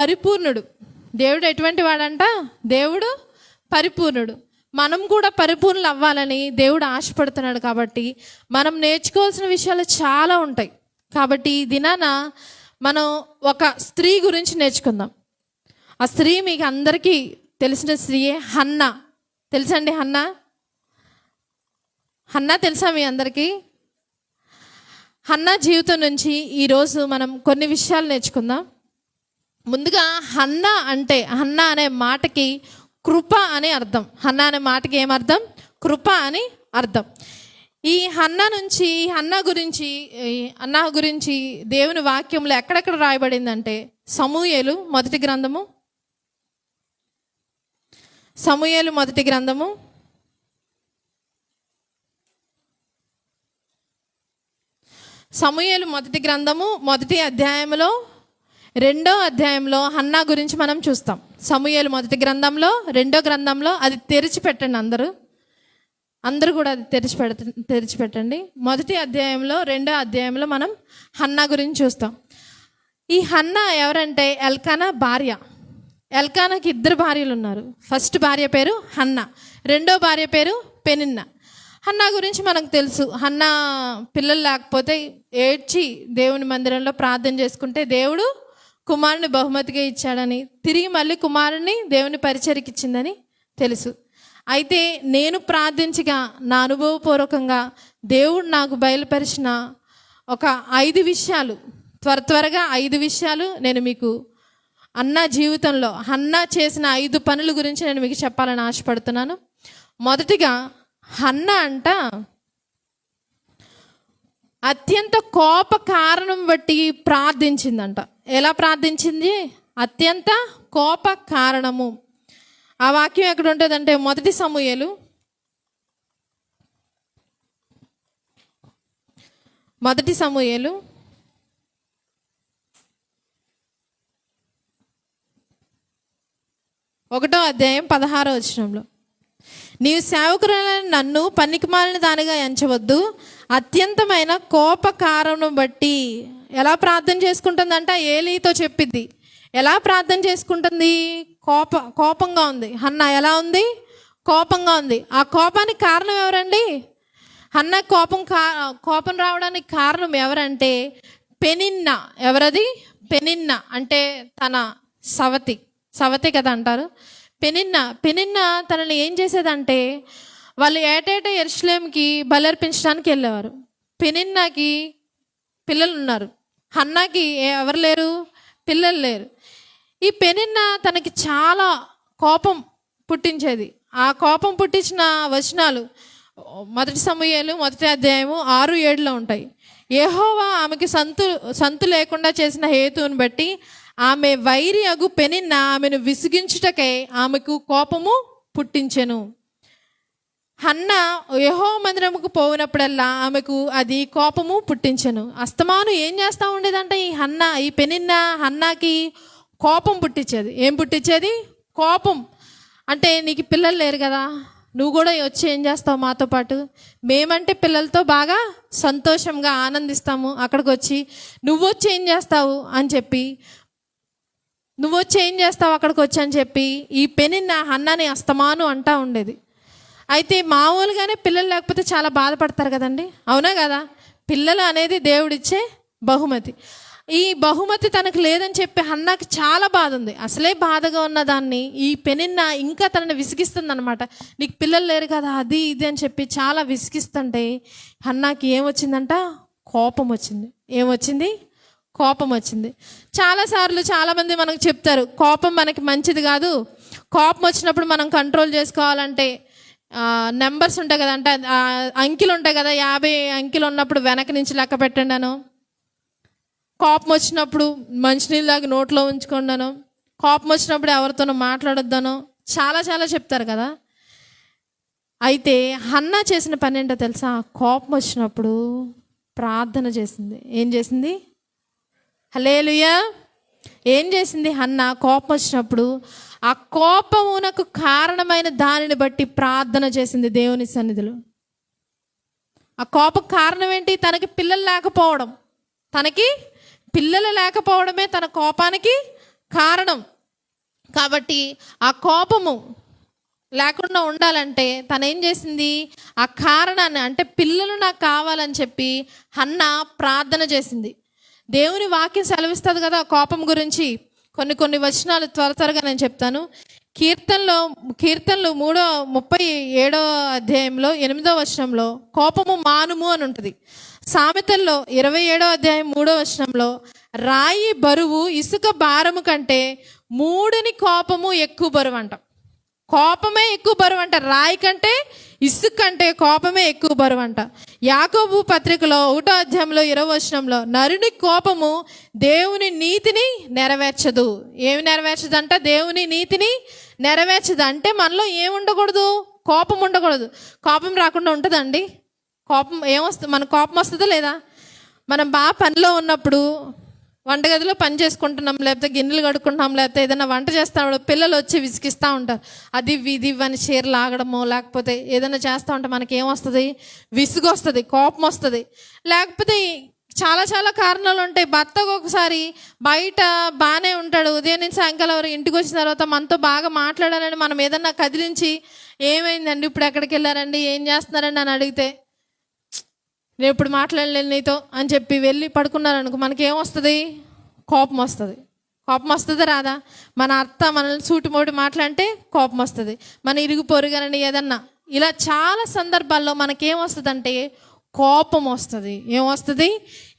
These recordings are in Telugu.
పరిపూర్ణుడు. దేవుడు ఎటువంటి వాడంట? దేవుడు పరిపూర్ణుడు. మనం కూడా పరిపూర్ణులు అవ్వాలని దేవుడు ఆశపడుతున్నాడు కాబట్టి మనం నేర్చుకోవాల్సిన విషయాలు చాలా ఉంటాయి. కాబట్టి ఈ దినాన మనం ఒక స్త్రీ గురించి నేర్చుకుందాం. ఆ స్త్రీ మీకు అందరికీ తెలిసిన స్త్రీయే హన్న. తెలుసండి హన్న? హన్న తెలుసా మీ అందరికీ? హన్న జీవితం నుంచి ఈరోజు మనం కొన్ని విషయాలు నేర్చుకుందాం. ముందుగా హన్న అంటే హన్న అనే మాటకి కృప అని అర్థం. హన్న అనే మాటకి ఏమర్థం కృప అని అర్థం. ఈ హన్న నుంచి హన్న గురించి అన్న గురించి దేవుని వాక్యంలో ఎక్కడెక్కడ రాయబడిందంటే సమూయేలు మొదటి గ్రంథము. సమూయేలు మొదటి గ్రంథము. సమూయేలు మొదటి గ్రంథము మొదటి అధ్యాయంలో రెండో అధ్యాయంలో హన్నా గురించి మనం చూస్తాం. సమూహలు మొదటి గ్రంథంలో రెండో గ్రంథంలో అది తెరిచి పెట్టండి అందరూ. అందరూ కూడా అది తెరిచి తెరిచిపెట్టండి. మొదటి అధ్యాయంలో రెండో అధ్యాయంలో మనం హన్నా గురించి చూస్తాం. ఈ హన్నా ఎవరంటే? ఎల్కానా భార్య. ఎల్కానాకి ఇద్దరు భార్యలు ఉన్నారు. ఫస్ట్ భార్య పేరు హన్నా. రెండో భార్య పేరు పెనిన్న. హన్నా గురించి మనకు తెలుసు. హన్నా పిల్లలు లేకపోతే ఏడ్చి దేవుని మందిరంలో ప్రార్థన చేసుకుంటే దేవుడు కుమారుని బహుమతిగా ఇచ్చాడని తిరిగి మళ్ళీ కుమారుని దేవుని పరిచయకి ఇచ్చిందని తెలుసు. అయితే నేను ప్రార్థించగా నా అనుభవపూర్వకంగా దేవుడు నాకు బయలుపరిచిన ఒక ఐదు విషయాలు త్వర త్వరగా ఐదు విషయాలు నేను మీకు అన్న జీవితంలో అన్న చేసిన ఐదు పనుల గురించి నేను మీకు చెప్పాలని ఆశపడుతున్నాను. మొదటిగా హన్న అంట అత్యంత కోప కారణం బట్టి ప్రార్థించిందంట. ఎలా ప్రార్థించింది? అత్యంత కోప కారణము. ఆ వాక్యం ఎక్కడ ఉంటుందంటే మొదటి సమూహలు మొదటి సమూహలు ఒకటో అధ్యాయం పదహారో వచనంలో. నీవు సేవకురాలని నన్ను పనికిమాలిన దానిగా ఎంచవద్దు. అత్యంతమైన కోప కారణం బట్టి ఎలా ప్రార్థన చేసుకుంటుందంట ఏలీతో చెప్పిద్ది. ఎలా ప్రార్థన చేసుకుంటుంది? కోప కోపంగా ఉంది. హన్న ఎలా ఉంది? కోపంగా ఉంది. ఆ కోపానికి కారణం ఎవరండి? అన్న కోపం కా కోపం రావడానికి కారణం ఎవరంటే పెనిన్న. ఎవరది? పెనిన్న. అంటే తన సవతి. సవతి కదా అంటారు. పెనిన్న. పెనిన్న తనని ఏం చేసేదంటే వాళ్ళు ఏటేటా ఎరుసలేంకి బలర్పించడానికి వెళ్ళేవారు. పెనిన్నకి పిల్లలు ఉన్నారు. హన్నాకి ఎవరు లేరు? పిల్లలు లేరు. ఈ పెనిన్న తనకి చాలా కోపం పుట్టించేది. ఆ కోపం పుట్టించిన వచనాలు మొదటి సమయాలు మొదటి అధ్యాయము ఆరు ఏడులో ఉంటాయి. ఏహోవా ఆమెకి సంతు సంతు లేకుండా చేసిన హేతువుని బట్టి ఆమె వైరి అగు పెనిన్న ఆమెను విసిగించుటకై ఆమెకు కోపము పుట్టించెను. హన్న యహో మందిరముకు పోయినప్పుడల్లా ఆమెకు అది కోపము పుట్టించను. అస్తమాను ఏం చేస్తూ ఉండేదంటే? ఈ హన్న ఈ పెనిన్న హన్నాకి కోపం పుట్టించేది. ఏం పుట్టించేది? కోపం. అంటే నీకు పిల్లలు లేరు కదా నువ్వు కూడా వచ్చి ఏం చేస్తావు మాతో పాటు? మేమంటే పిల్లలతో బాగా సంతోషంగా ఆనందిస్తాము. అక్కడికి వచ్చి నువ్వు వచ్చి ఏం చేస్తావు అని చెప్పి నువ్వు వచ్చి ఏం చేస్తావు అక్కడికి వచ్చి అని చెప్పి ఈ పెనిన్న హన్నాని అస్తమాను అంటా ఉండేది. అయితే మామూలుగానే పిల్లలు లేకపోతే చాలా బాధపడతారు కదండి? అవునా కదా? పిల్లలు అనేది దేవుడిచ్చే బహుమతి. ఈ బహుమతి తనకు లేదని చెప్పి హన్నాకి చాలా బాధ ఉంది. అసలే బాధగా ఉన్న దాన్ని ఈ పెనిన్న ఇంకా తనని విసిగిస్తుంది అనమాట నీకు పిల్లలు లేరు కదా అది ఇది అని చెప్పి చాలా విసిగిస్తుంటే అన్నాకి ఏమొచ్చిందంట? కోపం వచ్చింది. ఏమొచ్చింది? కోపం వచ్చింది. చాలాసార్లు చాలామంది మనకు చెప్తారు కోపం మనకి మంచిది కాదు. కోపం వచ్చినప్పుడు మనం కంట్రోల్ చేసుకోవాలంటే నెంబర్స్ ఉంటాయి కదా అంటే అంకెలు ఉంటాయి కదా యాభై అంకెలు ఉన్నప్పుడు వెనక నుంచి లెక్క పెట్టండాను కోపం వచ్చినప్పుడు మంచినీళ్ళలాగా నోట్లో ఉంచుకున్నాను కోపం వచ్చినప్పుడు ఎవరితోనో మాట్లాడొద్దాను చాలా చాలా చెప్తారు కదా. అయితే హన్న చేసిన పని ఏంటో తెలుసా? కోపం వచ్చినప్పుడు ప్రార్థన చేసింది. ఏం చేసింది? హలేలుయా ఏం చేసింది హన్న? కోపం వచ్చినప్పుడు ఆ కోపమునకు కారణమైన దానిని బట్టి ప్రార్థన చేసింది దేవుని సన్నిధిలో. ఆ కోపం కారణం ఏంటి? తనకి పిల్లలు లేకపోవడం. తనకి పిల్లలు లేకపోవడమే తన కోపానికి కారణం. కాబట్టి ఆ కోపము లేకుండా ఉండాలంటే తను ఏం చేసింది? ఆ కారణాన్ని అంటే పిల్లలు నాకు కావాలని చెప్పి హన్న ప్రార్థన చేసింది. దేవుని వాక్యం సెలవిస్తుంది కదా ఆ కోపం గురించి. కొన్ని కొన్ని వచనాలు త్వర త్వరగా నేను చెప్తాను. కీర్తనలో కీర్తనలు మూడో ముప్పై ఏడో అధ్యాయంలో ఎనిమిదో వచనంలో కోపము మానుము అని ఉంటుంది. సామెతల్లో ఇరవై ఏడో అధ్యాయం మూడో వచనంలో రాయి బరువు ఇసుక భారము కంటే మూడుని కోపము ఎక్కువ బరువు అంటాం. కోపమే ఎక్కువ బరువు అంట రాయి కంటే ఇసుక కంటే కోపమే ఎక్కువ బరువు అంట యాకోబు పత్రికలో ఒకటో అధ్యాయంలో ఇరవై వచనంలో నరుని కోపము దేవుని నీతిని నెరవేర్చదు. ఏమి నెరవేర్చదంట? దేవుని నీతిని నెరవేర్చదు. అంటే మనలో ఏముండకూడదు కోపం ఉండకూడదు. కోపం రాకుండా ఉంటుందండి. కోపం ఏమొస్తుంది మన కోపం వస్తుందా లేదా? మనం బాగా పనిలో ఉన్నప్పుడు వంటగదిలో పని చేసుకుంటున్నాం లేకపోతే గిన్నెలు కడుక్కుంటున్నాం లేకపోతే ఏదైనా వంట చేస్తాడు పిల్లలు వచ్చి విసిగిస్తూ ఉంటారు. అది ఇది అని చీరలు లాగడమో లేకపోతే ఏదైనా చేస్తూ ఉంటే మనకి ఏమొస్తుంది విసుగు వస్తుంది కోపం వస్తుంది లేకపోతే చాలా చాలా కారణాలు ఉంటాయి. భర్తకు ఒకసారి బయట బాగానే ఉంటాడు. ఉదయం నుంచి సాయంకాలం వరకు ఇంటికి వచ్చిన తర్వాత మనతో బాగా మాట్లాడాలని మనం ఏదన్నా కదిలించి ఏమైందండి? ఇప్పుడు ఎక్కడికి వెళ్ళారండి? ఏం చేస్తున్నారండి? అని అడిగితే నేను ఇప్పుడు మాట్లాడలేను నీతో అని చెప్పి వెళ్ళి పడుకున్నారనుకో అనుకో మనకేమొస్తుంది? కోపం వస్తుంది కోపం వస్తుంది రాదా? మన అత్త మనల్ని సూటిమోటి మాట్లాడితే కోపం వస్తుంది మన ఇరుగు పొరుగనని ఏదన్నా. ఇలా చాలా సందర్భాల్లో మనకేం వస్తుందంటే కోపం వస్తుంది ఏమొస్తుంది?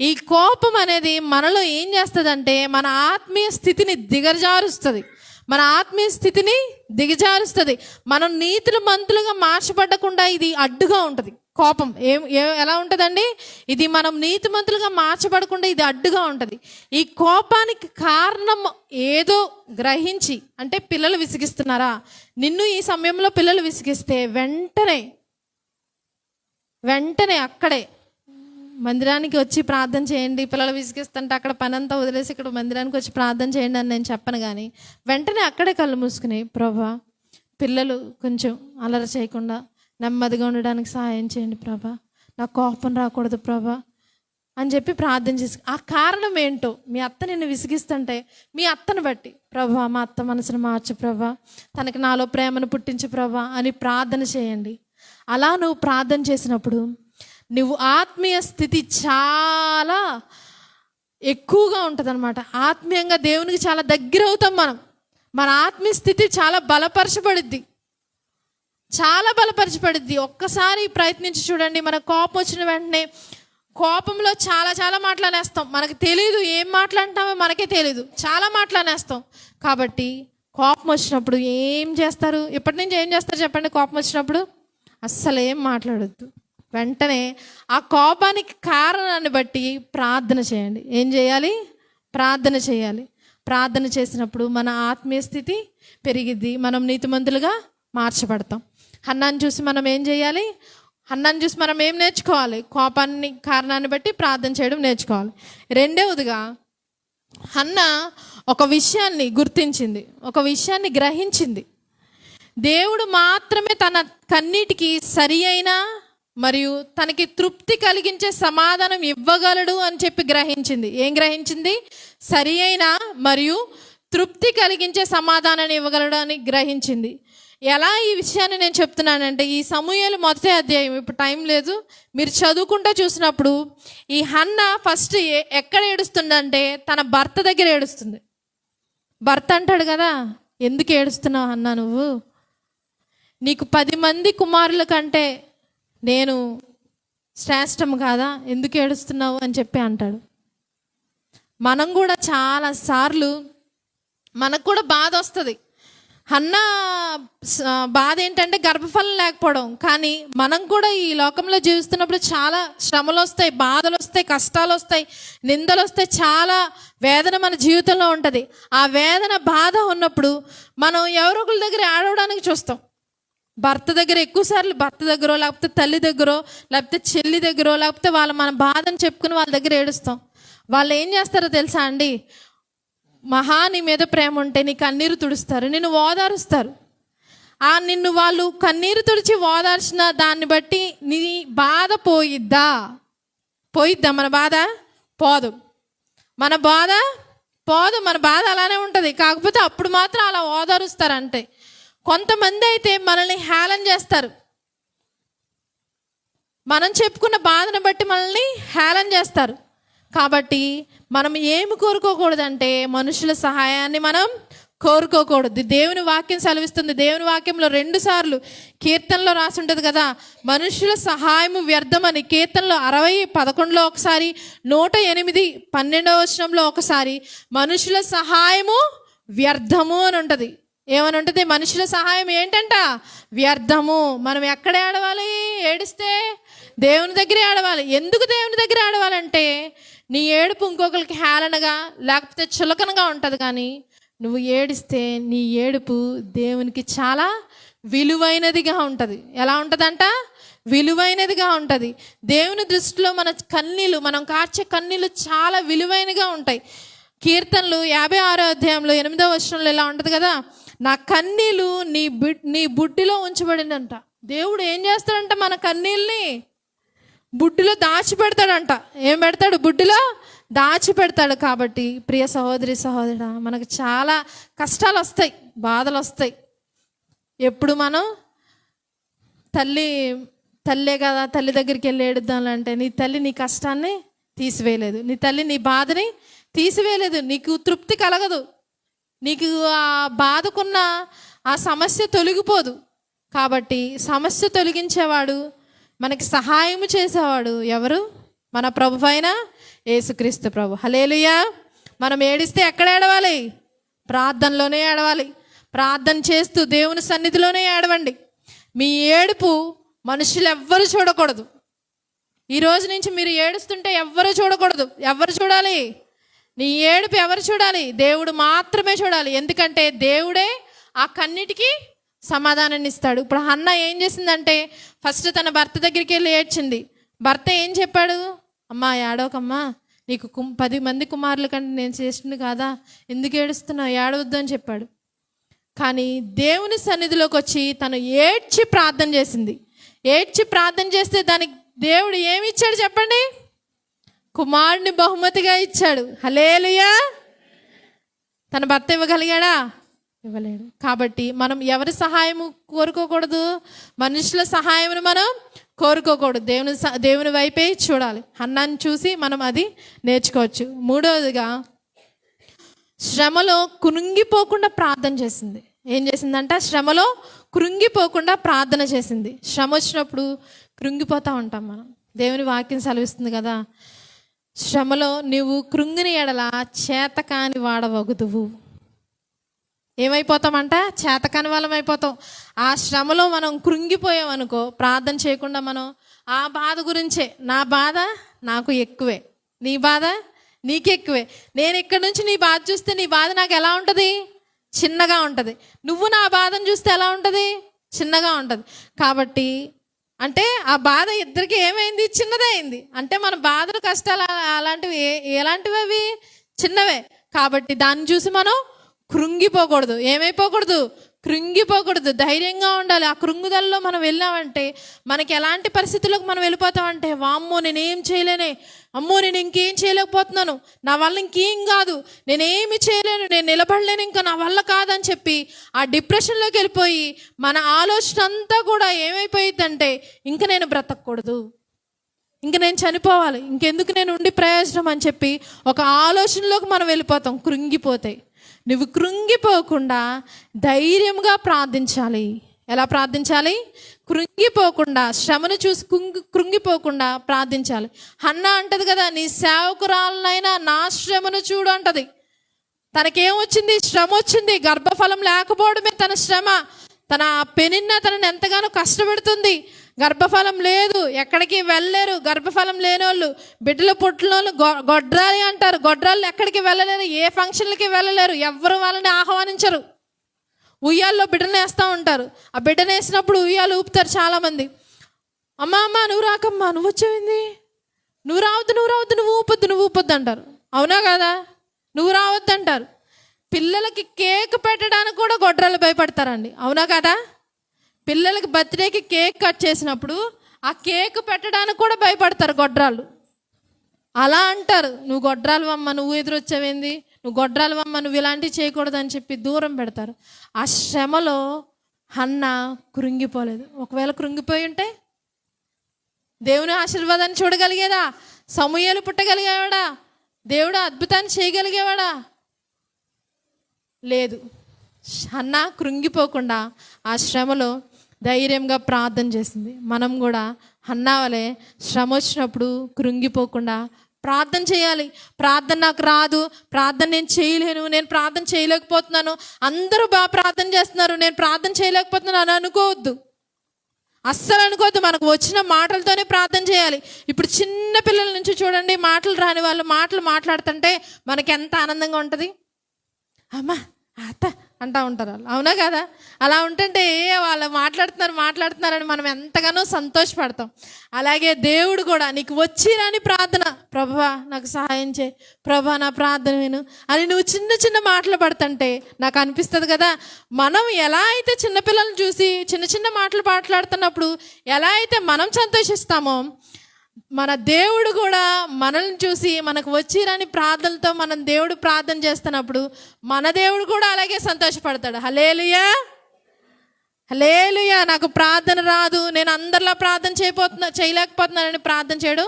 ఈ కోపం అనేది మనలో ఏం చేస్తుందంటే మన ఆత్మీయ స్థితిని దిగజారుస్తుంది. మన ఆత్మీయ స్థితిని దిగజారుస్తుంది. మనం నీతులు మంతులుగా మార్చబడకుండా ఇది అడ్డుగా ఉంటుంది. కోపం. ఏం ఏ- ఎలా ఉంటుందండి? ఇది మనం నీతిమంతులుగా మార్చబడకుండా ఇది అడ్డుగా ఉంటుంది. ఈ కోపానికి కారణం ఏదో గ్రహించి అంటే పిల్లలు విసిగిస్తున్నారా? నిన్ను ఈ సమయంలో పిల్లలు విసిగిస్తే వెంటనే వెంటనే అక్కడే మందిరానికి వచ్చి ప్రార్థన చేయండి. పిల్లలు విసిగిస్తుంటే అక్కడ పని అంతా వదిలేసి ఇక్కడ మందిరానికి వచ్చి ప్రార్థన చేయండి అని నేను చెప్పను కానీ వెంటనే అక్కడే కళ్ళు మూసుకుని ప్రభా పిల్లలు కొంచెం అలర చేయకుండా నెమ్మదిగా ఉండడానికి సహాయం చేయండి ప్రభా. నాకు కోపం రాకూడదు ప్రభా అని చెప్పి ప్రార్థన చేసి ఆ కారణం ఏంటో మీ అత్త నిన్ను విసిగిస్తుంటే మీ అత్తను బట్టి ప్రభా మా అత్త మనసును మార్చు ప్రభా. తనకి నాలో ప్రేమను పుట్టించు ప్రభా అని ప్రార్థన చేయండి. అలా నువ్వు ప్రార్థన చేసినప్పుడు నువ్వు ఆత్మీయ స్థితి చాలా ఎక్కువగా ఉంటుంది అనమాట ఆత్మీయంగా దేవునికి చాలా దగ్గర అవుతాం మనం. మన ఆత్మీయ స్థితి చాలా బలపరచబడుద్ది. చాలా బలపరచబడుద్ది. ఒక్కసారి ప్రయత్నించి చూడండి మన కోపం వచ్చిన వెంటనే కోపంలో చాలా చాలా మాట్లాడేస్తాం. మనకు తెలియదు ఏం మాట్లాడతామో మనకే తెలియదు చాలా మాట్లాడేస్తాం. కాబట్టి కోపం వచ్చినప్పుడు ఏం చేస్తారు? ఇప్పటి నుంచి ఏం చేస్తారు చెప్పండి? కోపం వచ్చినప్పుడు అస్సలు ఏం మాట్లాడొద్దు. వెంటనే ఆ కోపానికి కారణాన్ని బట్టి ప్రార్థన చేయండి. ఏం చేయాలి? ప్రార్థన చేయాలి. ప్రార్థన చేసినప్పుడు మన ఆత్మీయ స్థితి పెరిగిద్ది. మనం నీతిమంతులుగా మార్చబడతాం. అన్నాన్ని చూసి మనం ఏం చేయాలి? అన్నాన్ని చూసి మనం ఏం నేర్చుకోవాలి? కోపాన్ని కారణాన్ని బట్టి ప్రార్థన చేయడం నేర్చుకోవాలి. రెండవదిగా అన్న ఒక విషయాన్ని గుర్తించింది. ఒక విషయాన్ని గ్రహించింది. దేవుడు మాత్రమే తన కన్నీటికి సరి అయిన మరియు తనకి తృప్తి కలిగించే సమాధానం ఇవ్వగలడు అని చెప్పి గ్రహించింది. ఏం గ్రహించింది? సరి అయిన మరియు తృప్తి కలిగించే సమాధానాన్ని ఇవ్వగలడు అని గ్రహించింది. ఎలా ఈ విషయాన్ని నేను చెప్తున్నానంటే ఈ సమూహాలు మొదటి అధ్యాయం ఇప్పుడు టైం లేదు మీరు చదువుకుంటూ చూసినప్పుడు ఈ హన్న ఫస్ట్ ఏ- ఎక్కడ ఏడుస్తుందంటే తన భర్త దగ్గర ఏడుస్తుంది. భర్త అంటాడు కదా ఎందుకు ఏడుస్తున్నావు అన్నా నువ్వు? నీకు పది మంది కుమారుల కంటే నేను శ్రేష్టం కాదా? ఎందుకు ఏడుస్తున్నావు అని చెప్పి అంటాడు. మనం కూడా చాలా సార్లు మనకు కూడా బాధ వస్తుంది. అన్న బాధ ఏంటంటే గర్భఫలం లేకపోవడం. కానీ మనం కూడా ఈ లోకంలో జీవిస్తున్నప్పుడు చాలా శ్రమలు వస్తాయి బాధలు వస్తాయి కష్టాలు వస్తాయి నిందలు వస్తాయి చాలా వేదన మన జీవితంలో ఉంటుంది. ఆ వేదన బాధ ఉన్నప్పుడు మనం ఎవరో ఒకరి దగ్గర ఆడవడానికి చూస్తాం. భర్త దగ్గర ఎక్కువసార్లు భర్త దగ్గర లేకపోతే తల్లి దగ్గర లేకపోతే చెల్లి దగ్గర లేకపోతే వాళ్ళ మన బాధను చెప్పుకుని వాళ్ళ దగ్గర ఏడుస్తాం. వాళ్ళు ఏం చేస్తారో తెలుసా అండి? మహా నీ మీద ప్రేమ ఉంటే నీ కన్నీరు తుడుస్తారు నిన్ను ఓదారుస్తారు. ఆ నిన్ను వాళ్ళు కన్నీరు తుడిచి ఓదార్చిన దాన్ని బట్టి నీ బాధ పోయిద్దా? పోయిద్దా మన బాధ? పోదు. మన బాధ? పోదు. మన బాధ అలానే ఉంటుంది. కాకపోతే అప్పుడు మాత్రం అలా ఓదారుస్తారు అంటే కొంతమంది అయితే మనల్ని హేళన చేస్తారు. మనం చెప్పుకున్న బాధను బట్టి మనల్ని హేళన చేస్తారు. కాబట్టి మనం ఏమి కోరుకోకూడదంటే మనుషుల సహాయాన్ని మనం కోరుకోకూడదు. దేవుని వాక్యం సెలవిస్తుంది. దేవుని వాక్యంలో రెండు సార్లు కీర్తనలో రాసి ఉంటుంది కదా మనుషుల సహాయము వ్యర్థమని కీర్తనలో అరవై పదకొండులో ఒకసారి నూట ఎనిమిది పన్నెండవ వచనంలో ఒకసారి మనుషుల సహాయము వ్యర్థము అని ఉంటుంది. ఏమని ఉంటుంది మనుషుల సహాయం ఏంటంట? వ్యర్థము. మనం ఎక్కడ ఏడవాలి? ఏడిస్తే దేవుని దగ్గరే ఆడవాలి ఎందుకు దేవుని దగ్గర ఆడవాలంటే నీ ఏడుపు ఇంకొకరికి హేళనగా లేకపోతే చులకనగా ఉంటుంది కానీ నువ్వు ఏడిస్తే నీ ఏడుపు దేవునికి చాలా విలువైనదిగా ఉంటుంది. ఎలా ఉంటుందంట? విలువైనదిగా ఉంటుంది. దేవుని దృష్టిలో మన కన్నీళ్ళు మనం కార్చే కన్నీళ్ళు చాలా విలువైనగా ఉంటాయి. కీర్తనలు యాభై ఆరో అధ్యాయంలో ఎనిమిదో వర్షంలో ఇలా ఉంటుంది కదా? నా కన్నీళ్ళు నీ బి నీ బుడ్డిలో ఉంచబడిందంట దేవుడు ఏం చేస్తాడంట మన కన్నీళ్ళని? బుడ్డిలో దాచి పెడతాడంట ఏం పెడతాడు బుడ్డిలో? దాచి పెడతాడు కాబట్టి. ప్రియ సహోదరి సహోదరుడా మనకు చాలా కష్టాలు వస్తాయి బాధలు వస్తాయి ఎప్పుడు మనం తల్లి తల్లే కదా తల్లి దగ్గరికి వెళ్ళి ఏడుద్దామంటే నీ తల్లి నీ కష్టాన్ని తీసివేయలేదు. నీ తల్లి నీ బాధని తీసివేయలేదు. నీకు తృప్తి కలగదు. నీకు ఆ బాధకున్న ఆ సమస్య తొలగిపోదు. కాబట్టి సమస్య తొలగించేవాడు మనకి సహాయం చేసేవాడు ఎవరు? మన ప్రభు అయిన యేసుక్రీస్తు ప్రభు. హలేలుయా మనం ఏడిస్తే ఎక్కడ ఏడవాలి? ప్రార్థనలోనే ఏడవాలి. ప్రార్థన చేస్తూ దేవుని సన్నిధిలోనే ఏడవండి. మీ ఏడుపు మనుషులు ఎవ్వరు చూడకూడదు. ఈ రోజు నుంచి మీరు ఏడుస్తుంటే ఎవ్వరు చూడకూడదు. ఎవరు చూడాలి? నీ ఏడుపు ఎవరు చూడాలి? దేవుడు మాత్రమే చూడాలి. ఎందుకంటే దేవుడే ఆ కన్నిటికి సమాధానాన్ని ఇస్తాడు ఇప్పుడు అన్న ఏం చేసిందంటే ఫస్ట్ తన భర్త దగ్గరికి వెళ్ళి ఏడ్చింది. భర్త ఏం చెప్పాడు? అమ్మా ఏడవకమ్మా. నీకు కుం- పది మంది కుమారుల కంటే నేను చేసింది కాదా? ఎందుకు ఏడుస్తున్నావు? ఏడవద్దు అని చెప్పాడు. కానీ దేవుని సన్నిధిలోకి వచ్చి తను ఏడ్చి ప్రార్థన చేసింది. ఏడ్చి ప్రార్థన చేస్తే దానికి దేవుడు ఏమి ఇచ్చాడు చెప్పండి? కుమారుని బహుమతిగా ఇచ్చాడు. హలేలుయా తన భర్త ఇవ్వగలిగాడా? ఇవ్వలేడు కాబట్టి మనం ఎవరి సహాయము కోరుకోకూడదు? మనుషుల సహాయమును మనం కోరుకోకూడదు. దేవుని దేవుని వైపే చూడాలి. అన్నాన్ని చూసి మనం అది నేర్చుకోవచ్చు. మూడవదిగా శ్రమలో కృంగిపోకుండా ప్రార్థన చేసింది. ఏం చేసిందంట? శ్రమలో కృంగిపోకుండా ప్రార్థన చేసింది. శ్రమ వచ్చినప్పుడు కృంగిపోతూ ఉంటాం మనం. దేవుని వాక్యం సెలవిస్తుంది కదా. శ్రమలో నువ్వు కృంగిని ఎడల చేతకాని వాడవగుదువు. ఏమైపోతామంట? చేతకాని వాళ్ళం అయిపోతాం. ఆ శ్రమలో మనం కృంగిపోయాం అనుకో ప్రార్థన చేయకుండా మనం ఆ బాధ గురించే. నా బాధ నాకు ఎక్కువే. నీ బాధ నీకెక్కువే. నేను ఇక్కడ నుంచి నీ బాధ చూస్తే నీ బాధ నాకు ఎలా ఉంటుంది? చిన్నగా ఉంటుంది. నువ్వు నా బాధను చూస్తే ఎలా ఉంటుంది? చిన్నగా ఉంటుంది. కాబట్టి అంటే ఆ బాధ ఇద్దరికి ఏమైంది? చిన్నదైంది అయింది. అంటే మన బాధలు కష్టాలు అలాంటివి ఏ- ఎలాంటివి అవి చిన్నవే. కాబట్టి దాన్ని చూసి మనం కృంగిపోకూడదు. ఏమైపోకూడదు? కృంగిపోకూడదు ధైర్యంగా ఉండాలి. ఆ కృంగుదలలో మనం వెళ్ళామంటే మనకి ఎలాంటి పరిస్థితులకు మనం వెళ్ళిపోతామంటే వామ్మో నేనేం చేయలేనే. అమ్మో నేను ఇంకేం చేయలేకపోతున్నాను. నా వల్ల ఇంకేం కాదు. నేనేమి చేయలేను. నేను నిలబడలేను ఇంకా నా వల్ల కాదని చెప్పి ఆ డిప్రెషన్లోకి వెళ్ళిపోయి మన ఆలోచన అంతా కూడా ఏమైపోయిందంటే ఇంక నేను బ్రతకూడదు ఇంక నేను చనిపోవాలి. ఇంకెందుకు నేను ఉండి ప్రయోజనం అని చెప్పి ఒక ఆలోచనలోకి మనం వెళ్ళిపోతాం కృంగిపోతాయి నువ్వు కృంగిపోకుండా ధైర్యంగా ప్రార్థించాలి. ఎలా ప్రార్థించాలి? కృంగిపోకుండా శ్రమను చూసి కృంగి కృంగిపోకుండా ప్రార్థించాలి. అన్న అంటది కదా నీ సేవకురాలనైనా నా శ్రమను చూడు అంటది. తనకేం వచ్చింది? శ్రమ వచ్చింది. గర్భఫలం లేకపోవడమే తన శ్రమ. తన పెనిన్న తనని ఎంతగానో కష్టపెడుతుంది. గర్భఫలం లేదు ఎక్కడికి వెళ్ళలేరు. గర్భఫలం లేని వాళ్ళు బిడ్డలు పుట్టినోళ్ళు గొడ్రాలి అంటారు. గొడ్రాలు ఎక్కడికి వెళ్ళలేరు ఏ ఫంక్షన్లకి వెళ్ళలేరు. ఎవ్వరు వాళ్ళని ఆహ్వానించరు. ఉయ్యాల్లో బిడ్డను వేస్తూ ఉంటారు. ఆ బిడ్డను వేసినప్పుడు ఉయ్యాలు ఊపుతారు చాలామంది. అమ్మ అమ్మ నువ్వు రాకమ్మా నువ్వు వచ్చేవింది? నువ్వు రావద్దు నువ్వు రావద్దు నువ్వు ఊపొద్దు నువ్వు ఊపొద్దు అంటారు. అవునా కదా? నువ్వు రావద్దు అంటారు. పిల్లలకి కేక్ పెట్టడానికి కూడా గొడ్రాలు భయపడతారండి. అవునా కదా? పిల్లలకి బర్త్డేకి కేక్ కట్ చేసినప్పుడు ఆ కేక్ పెట్టడానికి కూడా భయపడతారు గొడ్రాలు అలా అంటారు నువ్వు గొడ్రాలు అమ్మ నువ్వు ఎదురొచ్చావేంది? నువ్వు గొడ్రాలు వమ్మ నువ్వు ఇలాంటివి చేయకూడదు అని చెప్పి దూరం పెడతారు. ఆ శ్రమలో అన్న కృంగిపోలేదు. ఒకవేళ కృంగిపోయి ఉంటే దేవుని ఆశీర్వాదాన్ని చూడగలిగేదా? సమూహాలు పుట్టగలిగేవాడా? దేవుడు అద్భుతాన్ని చేయగలిగేవాడా? లేదు. అన్న కృంగిపోకుండా ఆ శ్రమలో ధైర్యంగా ప్రార్థన చేసింది. మనం కూడా అన్నావలే శ్రమ వచ్చినప్పుడు కృంగిపోకుండా ప్రార్థన చేయాలి. ప్రార్థన నాకు రాదు. ప్రార్థన నేను చేయలేను. నేను ప్రార్థన చేయలేకపోతున్నాను. అందరూ బాగా ప్రార్థన చేస్తున్నారు. నేను ప్రార్థన చేయలేకపోతున్నాను అని అనుకోవద్దు. అస్సలు అనుకోవద్దు. మనకు వచ్చిన మాటలతోనే ప్రార్థన చేయాలి. ఇప్పుడు చిన్న పిల్లల నుంచి చూడండి మాటలు రాని వాళ్ళు మాటలు మాట్లాడుతుంటే మనకి ఎంత ఆనందంగా ఉంటుంది? అమ్మా అత్త అంటా ఉంటారు వాళ్ళు. అవునా కదా? అలా ఉంటుంటే వాళ్ళు మాట్లాడుతున్నారు మాట్లాడుతున్నారని మనం ఎంతగానో సంతోషపడతాం. అలాగే దేవుడు కూడా నీకు వచ్చిరాని ప్రార్థన ప్రభా నాకు సహాయం చేయి. ప్రభా నా ప్రార్థన విను. అని నువ్వు చిన్న చిన్న మాటలు పడుతుంటే నాకు అనిపిస్తుంది కదా మనం ఎలా అయితే చిన్నపిల్లల్ని చూసి చిన్న చిన్న మాటలు మాట్లాడుతున్నప్పుడు ఎలా అయితే మనం సంతోషిస్తామో మన దేవుడు కూడా మనల్ని చూసి మనకు వచ్చిరని ప్రార్థనలతో మనం దేవుడు ప్రార్థన చేస్తున్నప్పుడు మన దేవుడు కూడా అలాగే సంతోషపడతాడు. హలేలుయా హలేలుయా నాకు ప్రార్థన రాదు. నేను అందరిలా ప్రార్థన చేయబోతున్నా చేయలేకపోతున్నానని ప్రార్థన చేయడం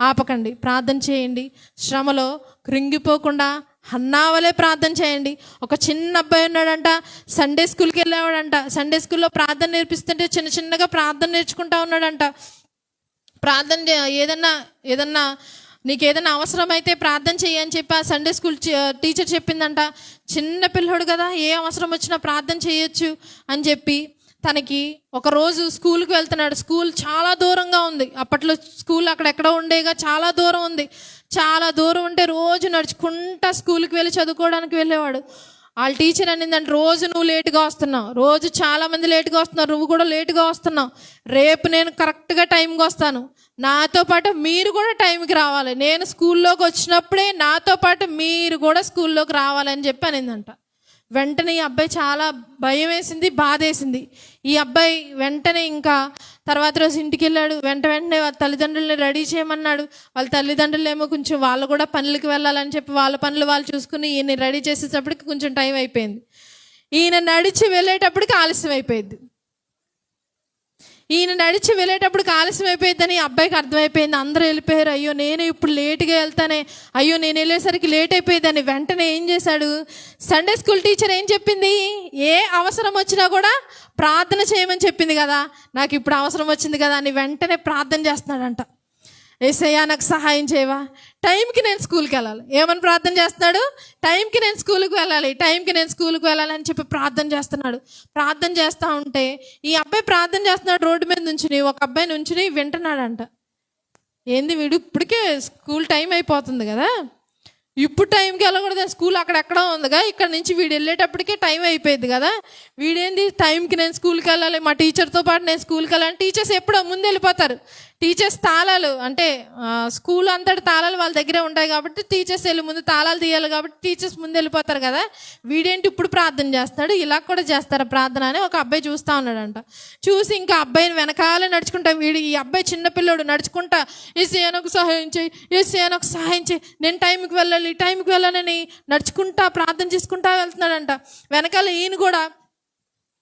ఆపకండి. ప్రార్థన చేయండి. శ్రమలో కృంగిపోకుండా హన్నావలే ప్రార్థన చేయండి. ఒక చిన్న అబ్బాయి ఉన్నాడంట సండే స్కూల్కి వెళ్ళేవాడంట. సండే స్కూల్లో ప్రార్థన నేర్పిస్తుంటే చిన్న చిన్నగా ప్రార్థన నేర్చుకుంటా ఉన్నాడంట. ప్రార్థన ఏదన్నా ఏదన్నా నీకు ఏదైనా అవసరమైతే ప్రార్థన చెయ్యి అని చెప్పి ఆ సండే స్కూల్ టీచర్ చెప్పిందంట. చిన్న పిల్లడు కదా ఏ అవసరం వచ్చినా ప్రార్థన చేయొచ్చు అని చెప్పి తనకి ఒకరోజు స్కూల్కి వెళ్తున్నాడు. స్కూల్ చాలా దూరంగా ఉంది. అప్పట్లో స్కూల్ అక్కడ ఎక్కడో ఉండేగా చాలా దూరం ఉంది. చాలా దూరం ఉంటే రోజు నడుచుకుంటా స్కూల్కి వెళ్ళి చదువుకోవడానికి వెళ్ళేవాడు. వాళ్ళ టీచర్ అనిందంటే రోజు నువ్వు లేటుగా వస్తున్నావు. రోజు చాలా మంది లేటుగా వస్తున్నారు. నువ్వు కూడా లేటుగా వస్తున్నావు. రేపు నేను కరెక్ట్గా టైంకి వస్తాను. నాతో పాటు మీరు కూడా టైంకి రావాలి. నేను స్కూల్లోకి వచ్చినప్పుడే నాతో పాటు మీరు కూడా స్కూల్లోకి రావాలని చెప్పి అనిందంట. వెంటనే ఈ అబ్బాయి చాలా భయం వేసింది బాధ వేసింది. ఈ అబ్బాయి వెంటనే ఇంకా తర్వాత రోజు ఇంటికి వెళ్ళాడు. వెంట వెంటనే వాళ్ళ తల్లిదండ్రుల్ని రెడీ చేయమన్నాడు. వాళ్ళ తల్లిదండ్రులు ఏమో కొంచెం వాళ్ళు కూడా పనులకి వెళ్ళాలని చెప్పి వాళ్ళ పనులు వాళ్ళు చూసుకుని ఈయన రెడీ చేసేటప్పటికి కొంచెం టైం అయిపోయింది. ఈయన నడిచి వెళ్ళేటప్పటికి ఆలస్యం అయిపోయింది. ఈయన నడిచి వెళ్ళేటప్పుడు ఆలస్యం అయిపోయిందని అబ్బాయికి అర్థమైపోయింది. అందరూ వెళ్ళిపోయారు. అయ్యో నేను ఇప్పుడు లేట్గా వెళ్తానే. అయ్యో నేను వెళ్ళేసరికి లేట్ అయిపోయిందని. వెంటనే ఏం చేశాడు? సండే స్కూల్ టీచర్ ఏం చెప్పింది? ఏ అవసరం వచ్చినా కూడా ప్రార్థన చేయమని చెప్పింది కదా. నాకు ఇప్పుడు అవసరం వచ్చింది కదా అని వెంటనే ప్రార్థన చేస్తున్నాడంట. ఏసయ్యా నాకు సహాయం చేయవా? టైంకి నేను స్కూల్కి వెళ్ళాలి. ఏమని ప్రార్థన చేస్తున్నాడు? టైంకి నేను స్కూల్కి వెళ్ళాలి. టైంకి నేను స్కూల్కి వెళ్ళాలి అని చెప్పి ప్రార్థన చేస్తున్నాడు. ప్రార్థన చేస్తూ ఉంటే ఈ అబ్బాయి ప్రార్థన చేస్తున్నాడు రోడ్డు మీద నుంచుని ఒక అబ్బాయి నుంచుని వింటున్నాడంట. ఏంది వీడు? ఇప్పటికే స్కూల్ టైం అయిపోతుంది కదా? ఇప్పుడు టైంకి వెళ్ళకూడదు. స్కూల్ అక్కడెక్కడో ఉందిగా. ఇక్కడ నుంచి వీడు వెళ్ళేటప్పటికే టైం అయిపోయింది కదా? వీడేంది? టైంకి నేను స్కూల్కి వెళ్ళాలి. మా టీచర్తో పాటు నేను స్కూల్కి వెళ్ళాలి. టీచర్స్ ఎప్పుడో ముందు వెళ్ళిపోతారు. టీచర్స్ తాళాలు అంటే స్కూల్ అంతటి తాళాలు వాళ్ళ దగ్గరే ఉంటాయి కాబట్టి టీచర్స్ వెళ్ళి ముందు తాళాలు తీయాలి కాబట్టి టీచర్స్ ముందు వెళ్ళిపోతారు కదా. వీడేంటి ఇప్పుడు ప్రార్థన చేస్తాడు? ఇలా కూడా చేస్తారు ప్రార్థన అని ఒక అబ్బాయి చూస్తూ ఉన్నాడంట. చూసి ఇంకా అబ్బాయిని వెనకాల నడుచుకుంటా. వీడు ఈ అబ్బాయి చిన్నపిల్లడు నడుచుకుంటా ఏ సేనకు సహాయం చేయి ఏ సేనకు సహాయం చేయి. నేను టైంకి వెళ్ళాలి టైంకి వెళ్ళాలని నడుచుకుంటా ప్రార్థన చేసుకుంటా వెళ్తున్నాడంట. వెనకాల ఈయన కూడా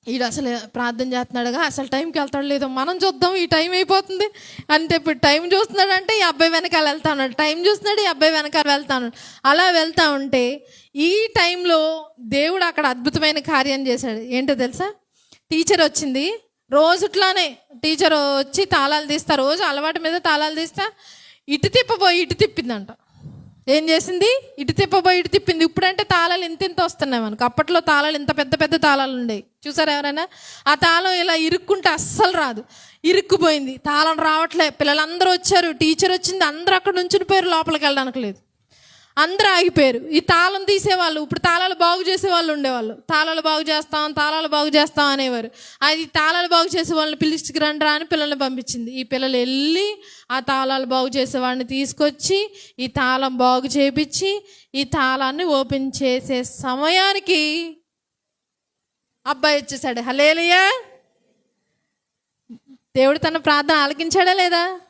ఈడు అసలు ప్రార్థన చేస్తున్నాడుగా అసలు టైంకి వెళ్తాడు లేదో మనం చూద్దాం ఈ టైం అయిపోతుంది. అంటే ఇప్పుడు టైం చూస్తున్నాడు అంటే ఈ అబ్బాయి వెనకాల వెళ్తా ఉన్నాడు టైం చూస్తున్నాడు ఈ అబ్బాయి వెనకాల వెళ్తా ఉన్నాడు అలా వెళ్తా ఉంటే ఈ టైంలో దేవుడు అక్కడ అద్భుతమైన కార్యం చేశాడు. ఏంటో తెలుసా? టీచర్ వచ్చింది రోజుట్లానే టీచర్ వచ్చి తాళాలు తీస్తా రోజు అలవాటు మీద తాళాలు తీస్తా ఇటు తిప్పబోయి ఇటు తిప్పిందంట. ఏం చేసింది? ఇటు తిప్పబోయి ఇటు తిప్పింది. ఇప్పుడంటే తాళాలు ఇంత ఇంత వస్తున్నాయి మనకు. అప్పట్లో తాళాలు ఇంత పెద్ద పెద్ద తాళాలు ఉండేవి. చూసారా ఎవరైనా? ఆ తాళం ఇలా ఇరుక్కుంటే అస్సలు రాదు. ఇరుక్కుపోయింది. తాళం రావట్లే. పిల్లలందరూ వచ్చారు. టీచర్ వచ్చింది. అందరూ అక్కడ నుంచుని పోయారు లోపలికి వెళ్ళడానికి లేదు. అందరూ ఆగిపోయారు. ఈ తాళం తీసేవాళ్ళు ఇప్పుడు తాళాలు బాగు చేసే వాళ్ళు ఉండేవాళ్ళు. తాళాలు బాగు చేస్తాం తాళాలు బాగు చేస్తాం అనేవారు. అది తాళాలు బాగు చేసే వాళ్ళని పిలిచికి రండిరా అని పిల్లల్ని పంపించింది. ఈ పిల్లలు వెళ్ళి ఆ తాళాలు బాగు చేసే వాళ్ళని తీసుకొచ్చి ఈ తాళం బాగు చేపించి ఈ తాళాన్ని ఓపెన్ చేసే సమయానికి అబ్బాయి వచ్చేసాడు హలేలియా దేవుడు తన ప్రార్థన ఆలకించాడా లేదా?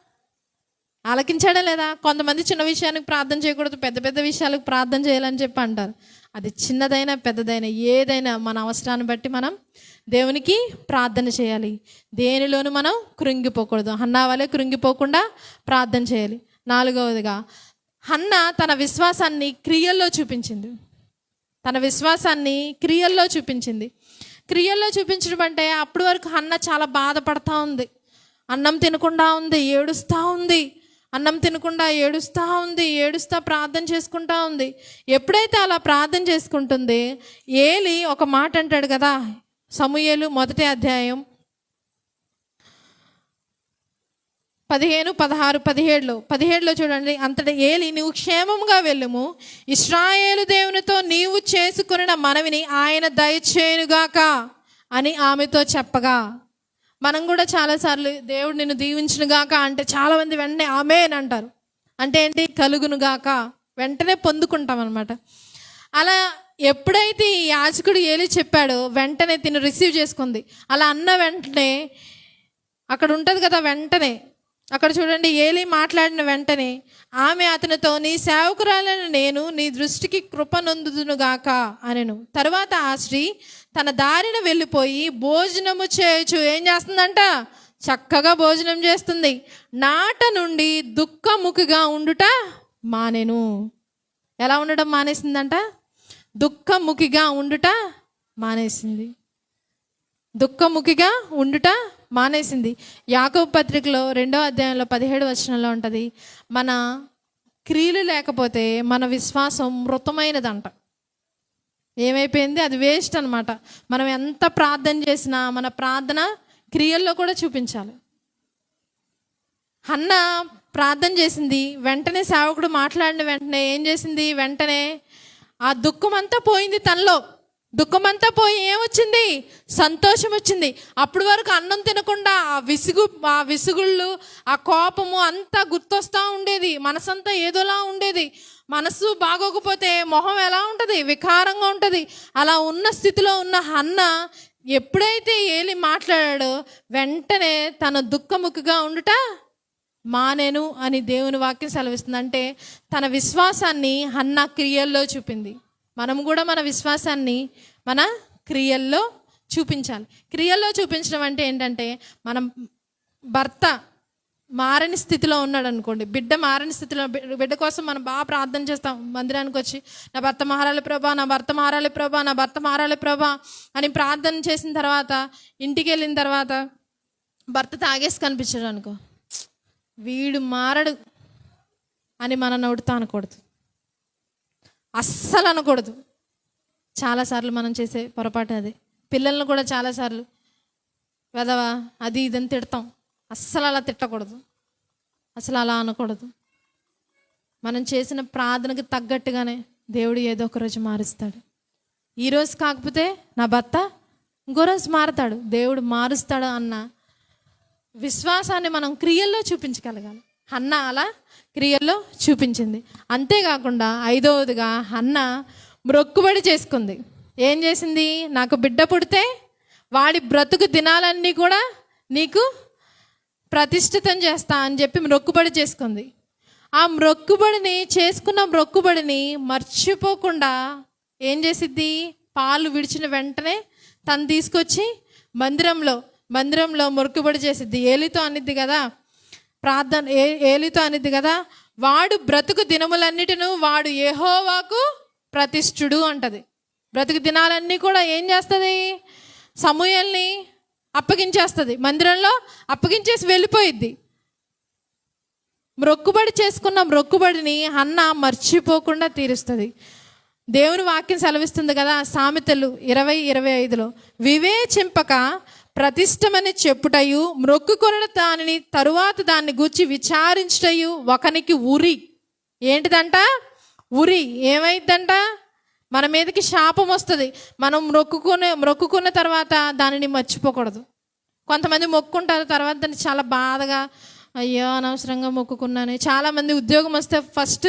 ఆలకించాడా లేదా? కొంతమంది చిన్న విషయానికి ప్రార్థన చేయకూడదు పెద్ద పెద్ద విషయాలకు ప్రార్థన చేయాలని చెప్పి అంటారు. అది చిన్నదైనా పెద్దదైనా ఏదైనా మన అవసరాన్ని బట్టి మనం దేవునికి ప్రార్థన చేయాలి. దేనిలోనూ మనం కృంగిపోకూడదు. అన్నా వాళ్ళే కృంగిపోకుండా ప్రార్థన చేయాలి. నాలుగవదిగా అన్న తన విశ్వాసాన్ని క్రియల్లో చూపించింది. తన విశ్వాసాన్ని క్రియల్లో చూపించింది. క్రియల్లో చూపించడం అంటే అప్పటి వరకు అన్న చాలా బాధపడతా ఉంది. అన్నం తినకుండా ఉంది ఏడుస్తూ ఉంది. అన్నం తినకుండా ఏడుస్తూ ఉంది ఏడుస్తూ ప్రార్థన చేసుకుంటా ఉంది. ఎప్పుడైతే అలా ప్రార్థన చేసుకుంటుంది ఏలి ఒక మాట అంటాడు కదా సమూయేలు మొదటి అధ్యాయం పదిహేను పదహారు పదిహేడులో. పదిహేడులో చూడండి అంతటి ఏలి నీవు క్షేమంగా వెళ్ళుము. ఇస్రాయేలు దేవునితో నీవు చేసుకున్న మనవిని ఆయన దయచేయునుగాక అని ఆమెతో చెప్పగా. మనం కూడా చాలాసార్లు దేవుడు నిన్ను దీవించునుగాక అంటే చాలామంది వెంటనే ఆమె అని అంటారు. అంటే ఏంటి? కలుగునుగాక. వెంటనే పొందుకుంటాం అనమాట అలా ఎప్పుడైతే ఈ యాజకుడు ఏలి చెప్పాడో వెంటనే తిను రిసీవ్ చేసుకుంది. అలా అన్న వెంటనే అక్కడ ఉంటుంది కదా వెంటనే అక్కడ చూడండి ఏలి మాట్లాడిన వెంటనే ఆమె అతనితో నీ సేవకురాలను నేను నీ దృష్టికి కృప నొందుదునుగాక అనెను. తర్వాత ఆ స్త్రీ తన దారిన వెళ్ళిపోయి భోజనము చేయొచ్చు ఏం చేస్తుందంట? చక్కగా భోజనం చేస్తుంది. నాట నుండి దుఃఖముఖిగా ఉండుట మానెను. ఎలా ఉండడం మానేసిందంట? దుఃఖముఖిగా ఉండుట మానేసింది. దుఃఖముఖిగా ఉండుట మానేసింది. యాకవ పత్రికలో రెండో అధ్యాయంలో పదిహేడు వచనంలో ఉంటుంది మన క్రియలు లేకపోతే మన విశ్వాసం మృతమైనదంట. ఏమైపోయింది? అది వేస్ట్ అనమాట మనం ఎంత ప్రార్థన చేసినా మన ప్రార్థన క్రియల్లో కూడా చూపించాలి. అన్న ప్రార్థన చేసింది వెంటనే సేవకుడు మాట్లాడిన వెంటనే ఏం చేసింది? వెంటనే ఆ దుఃఖం అంతా పోయింది తనలో. దుఃఖమంతా పోయి ఏమొచ్చింది? సంతోషం వచ్చింది అప్పటి వరకు అన్నం తినకుండా ఆ విసుగు ఆ విసుగుళ్ళు ఆ కోపము అంతా గుర్తొస్తూ ఉండేది. మనసంతా ఏదోలా ఉండేది. మనసు బాగోకపోతే మొహం ఎలా ఉంటుంది? వికారంగా ఉంటుంది. అలా ఉన్న స్థితిలో ఉన్న అన్న ఎప్పుడైతే ఏలి మాట్లాడాడో వెంటనే తన దుఃఖముఖిగా ఉండుట మానేను అని దేవుని వాక్యం సెలవిస్తుంది అంటే తన విశ్వాసాన్ని అన్న క్రియల్లో చూపింది. మనం కూడా మన విశ్వాసాన్ని మన క్రియల్లో చూపించాలి. క్రియల్లో చూపించడం అంటే ఏంటంటే మనం భర్త మారని స్థితిలో ఉన్నాడు అనుకోండి బిడ్డ మారని స్థితిలో బిడ్డ కోసం మనం బాగా ప్రార్థన చేస్తాం మందిరానికి వచ్చి నా భర్త మారాలి ప్రభా నా భర్త మారాలి ప్రభా నా భర్త మారాలి ప్రభా అని ప్రార్థన చేసిన తర్వాత ఇంటికి వెళ్ళిన తర్వాత భర్త తాగేసి కనిపించాడు అనుకో వీడు మారడు అని మన నవ్వుతా అనకూడదు అస్సలు అనకూడదు చాలాసార్లు మనం చేసే పొరపాటు అది. పిల్లల్ని కూడా చాలాసార్లు వెదవా అది ఇదని తిడతాం. అస్సలు అలా తిట్టకూడదు. అసలు అలా అనకూడదు. మనం చేసిన ప్రార్థనకి తగ్గట్టుగానే దేవుడు ఏదో ఒక రోజు మారుస్తాడు. ఈరోజు కాకపోతే నా భర్త ఇంకో రోజు మారుతాడు. దేవుడు మారుస్తాడు అన్న విశ్వాసాన్ని మనం క్రియల్లో చూపించగలగాలి. హన్న అలా క్రియల్లో చూపించింది. అంతేకాకుండా ఐదవదిగా హన్న మ్రొక్కుబడి చేసుకుంది. ఏం చేసింది? నాకు బిడ్డ పుడితే వాడి బ్రతుకు దినాలన్నీ కూడా నీకు ప్రతిష్ఠితం చేస్తా అని చెప్పి మ్రొక్కుబడి చేసుకుంది. ఆ మ్రొక్కుబడిని చేసుకున్న మ్రొక్కుబడిని మర్చిపోకుండా ఏం చేసిద్ది? పాలు విడిచిన వెంటనే తను తీసుకొచ్చి మందిరంలో మందిరంలో మొక్కుబడి చేసిద్ది. ఏలితో అనిద్ది కదా? ప్రార్థన ఏ ఏలితో అనేది కదా? వాడు బ్రతుకు దినములన్నిటిను వాడు ఏహోవాకు ప్రతిష్ఠుడు అంటది. బ్రతుకు దినాలన్నీ కూడా ఏం చేస్తుంది? సమూహల్ని అప్పగించేస్తుంది. మందిరంలో అప్పగించేసి వెళ్ళిపోయిద్ది. మ్రొక్కుబడి చేసుకున్న మ్రొక్కుబడిని అన్న మర్చిపోకుండా తీరుస్తుంది. దేవుని వాక్యం సెలవిస్తుంది కదా సామెతలు ఇరవై ఇరవై ఐదులో. వివేచింపక ప్రతిష్టమని చెప్పుటయు మ్రొక్కుకొన దానిని తరువాత దాన్ని గూర్చి విచారించుటయు ఒకనికి ఉరి. ఏంటిదంట? ఉరి. ఏమైందంట? మన మీదకి శాపం వస్తుంది. మనం మొక్కుకునే మొక్కుకున్న తర్వాత దానిని మర్చిపోకూడదు. కొంతమంది మొక్కుంటారు తర్వాత దాన్ని చాలా బాధగా అయ్యో అనవసరంగా మొక్కుకున్నాను. చాలామంది ఉద్యోగం వస్తే ఫస్ట్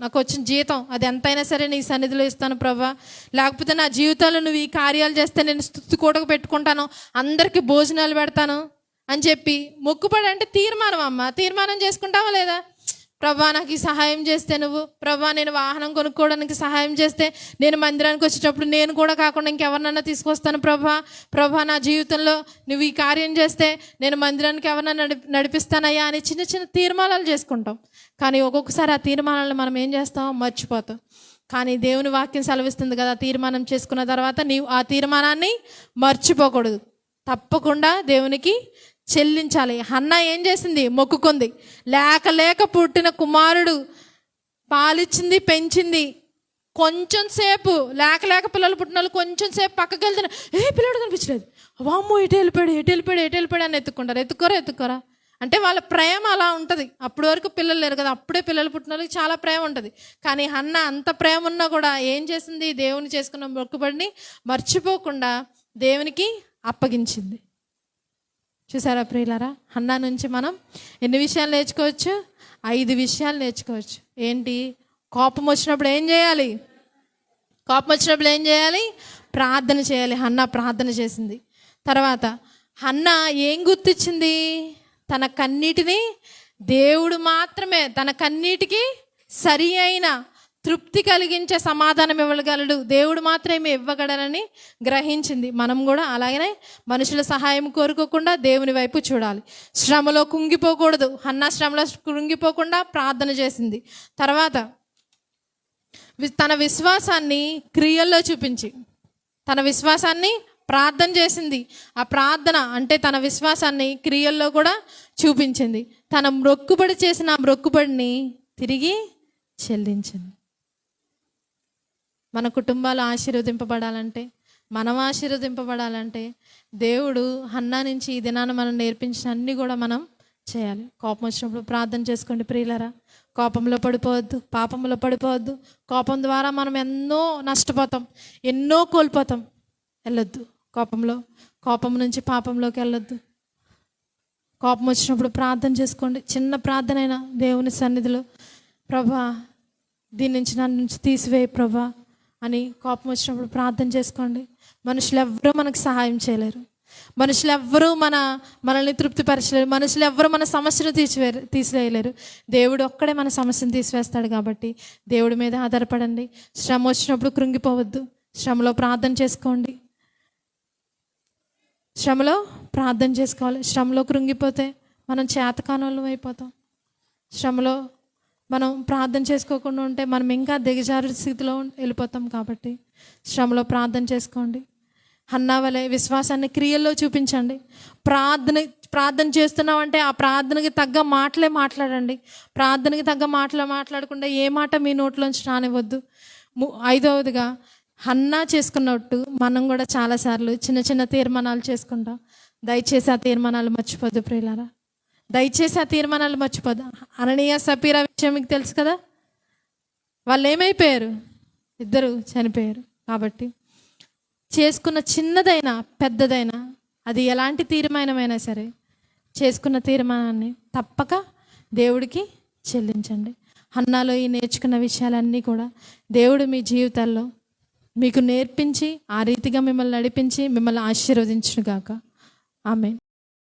నాకు వచ్చిన జీతం అది ఎంతైనా సరే నీ సన్నిధిలో ఇస్తాను ప్రభా. లేకపోతే నా జీవితంలో నువ్వు ఈ కార్యాలు చేస్తే నేను స్థుతి కూడకు పెట్టుకుంటాను అందరికీ భోజనాలు పెడతాను అని చెప్పి మొక్కుపడి అంటే తీర్మానం అమ్మ. తీర్మానం చేసుకుంటావా లేదా? ప్రభా నాకు ఈ సహాయం చేస్తే నువ్వు. ప్రభా నేను వాహనం కొనుక్కోవడానికి సహాయం చేస్తే నేను మందిరానికి వచ్చేటప్పుడు నేను కూడా కాకుండా ఇంకెవరినన్నా తీసుకొస్తాను ప్రభా. ప్రభా నా జీవితంలో నువ్వు ఈ కార్యం చేస్తే నేను మందిరానికి ఎవరన్నా నడి నడిపిస్తానయ్యా అని చిన్న చిన్న తీర్మానాలు చేసుకుంటాం. కానీ ఒక్కొక్కసారి ఆ తీర్మానాలను మనం ఏం చేస్తాం? మర్చిపోతాం. కానీ దేవుని వాక్యం సెలవిస్తుంది కదా తీర్మానం చేసుకున్న తర్వాత నీవు ఆ తీర్మానాన్ని మర్చిపోకూడదు. తప్పకుండా దేవునికి చెల్లించాలి. హన్న ఏం చేసింది? మొక్కుకుంది. లేక లేక పుట్టిన కుమారుడు పాలిచ్చింది పెంచింది. కొంచెం సేపు లేక లేక పిల్లలు పుట్టిన వాళ్ళు కొంచెం సేపు పక్కకి వెళ్తున్నా ఏ పిల్లడు కనిపించలేదు. వామ్మో ఎటు వెళ్ళిపోయాడు ఎటు వెళ్ళిపోయాడు ఎటు వెళ్ళిపోయాడు అని ఎత్తుకుంటారు ఎత్తుకోరా ఎత్తుకోరా. అంటే వాళ్ళ ప్రేమ అలా ఉంటుంది. అప్పటి వరకు పిల్లలు లేరు కదా అప్పుడే పిల్లలు పుట్టిన వాళ్ళకి చాలా ప్రేమ ఉంటుంది. కానీ అన్న అంత ప్రేమ ఉన్నా కూడా ఏం చేసింది? దేవుని చేసుకున్న మొక్కుబడిని మర్చిపోకుండా దేవునికి అప్పగించింది. చూసారా ప్రియులారా? హన్నా నుంచి మనం ఎన్ని విషయాలు నేర్చుకోవచ్చు? ఐదు విషయాలు నేర్చుకోవచ్చు. ఏంటి? కోపం వచ్చినప్పుడు ఏం చేయాలి? కోపం వచ్చినప్పుడు ఏం చేయాలి? ప్రార్థన చేయాలి. హన్నా ప్రార్థన చేసింది. తర్వాత హన్న ఏం గుర్తించింది తన కన్నీటిని దేవుడు మాత్రమే తన కన్నీటికి సరి అయిన తృప్తి కలిగించే సమాధానం ఇవ్వగలడు. దేవుడు మాత్రమే ఇవ్వగలరని గ్రహించింది. మనం కూడా అలాగనే మనుషుల సహాయం కోరుకోకుండా దేవుని వైపు చూడాలి. శ్రమలో కుంగిపోకూడదు. అన్న శ్రమలో కుంగిపోకుండా ప్రార్థన చేసింది. తర్వాత వి- తన విశ్వాసాన్ని క్రియల్లో చూపించి తన విశ్వాసాన్ని ప్రార్థన చేసింది. ఆ ప్రార్థన అంటే తన విశ్వాసాన్ని క్రియల్లో కూడా చూపించింది. తన మొక్కుబడి చేసిన మొక్కుబడిని తిరిగి చెల్లించింది. మన కుటుంబాలు ఆశీర్వదింపబడాలంటే మనం ఆశీర్వదింపబడాలంటే దేవుడు హన్నా నుంచి ఈ దినాన మనం నేర్పించిన అన్ని కూడా మనం చేయాలి. కోపం వచ్చినప్పుడు ప్రార్థన చేసుకోండి ప్రియులరా. కోపంలో పడిపోవద్దు పాపంలో పడిపోవద్దు. కోపం ద్వారా మనం ఎన్నో నష్టపోతాం ఎన్నో కోల్పోతాం. వెళ్ళొద్దు కోపంలో. కోపం నుంచి పాపంలోకి వెళ్ళొద్దు. కోపం వచ్చినప్పుడు ప్రార్థన చేసుకోండి. చిన్న ప్రార్థన అయినా దేవుని సన్నిధిలో ప్రభా దీని నుంచి నన్ను నుంచి తీసివేయి ప్రభా. అని కోపం వచ్చినప్పుడు ప్రార్థన చేసుకోండి. మనుషులు ఎవ్వరూ మనకు సహాయం చేయలేరు. మనుషులు ఎవ్వరూ మన మనల్ని తృప్తిపరచలేరు. మనుషులు ఎవ్వరూ మన సమస్యను తీసివే తీసివేయలేరు. దేవుడు ఒక్కడే మన సమస్యను తీసివేస్తాడు కాబట్టి దేవుడి మీద ఆధారపడండి. శ్రమ వచ్చినప్పుడు కృంగిపోవద్దు. శ్రమలో ప్రార్థన చేసుకోండి. శ్రమలో ప్రార్థన చేసుకోవాలి. శ్రమలో కృంగిపోతే మనం చేతకానోళ్ళం అయిపోతాం. శ్రమలో మనం ప్రార్థన చేసుకోకుండా ఉంటే మనం ఇంకా దిగజారు స్థితిలో వెళ్ళిపోతాం కాబట్టి శ్రమలో ప్రార్థన చేసుకోండి. అన్నావలే విశ్వాసాన్ని క్రియల్లో చూపించండి. ప్రార్థన ప్రార్థన చేస్తున్నామంటే ఆ ప్రార్థనకి తగ్గ మాటలే మాట్లాడండి. ప్రార్థనకి తగ్గ మాటలు మాట్లాడకుండా ఏ మాట మీ నోట్లోంచి రానివ్వద్దు. ము- ఐదవదిగా హన్నా చేసుకున్నట్టు మనం కూడా చాలాసార్లు చిన్న చిన్న తీర్మానాలు చేసుకుంటాం. దయచేసి ఆ తీర్మానాలు మర్చిపోద్దు ప్రియులారా. దయచేసి ఆ తీర్మానాలు మర్చిపోదా? అననీయ సపీరా విషయం మీకు తెలుసు కదా? వాళ్ళు ఏమైపోయారు? ఇద్దరు చనిపోయారు కాబట్టి. చేసుకున్న చిన్నదైనా పెద్దదైనా అది ఎలాంటి తీర్మానమైనా సరే చేసుకున్న తీర్మానాన్ని తప్పక దేవుడికి చెల్లించండి. అన్నాలో ఈ నేర్చుకున్న విషయాలన్నీ కూడా దేవుడు మీ జీవితాల్లో మీకు నేర్పించి ఆ రీతిగా మిమ్మల్ని నడిపించి మిమ్మల్ని ఆశీర్వదించుగాక ఆమె